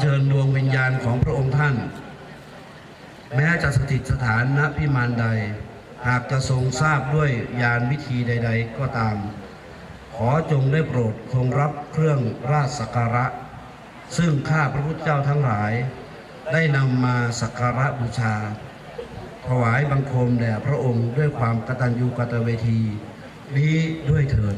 เชิญดวงวิญญาณของพระองค์ท่าน แม้จะสถิตสถานณพิมานใด หากจะทรงทราบด้วยยานวิธีใด ๆ ก็ตาม ขอจงได้โปรดทรงรับเครื่องราชสักการะ ซึ่งข้าพระพุทธเจ้าทั้งหลาย ได้นำมาสักการะบูชา ถวายบังคมแด่พระองค์ด้วยความกตัญญูกตเวที นี้ด้วยเถิด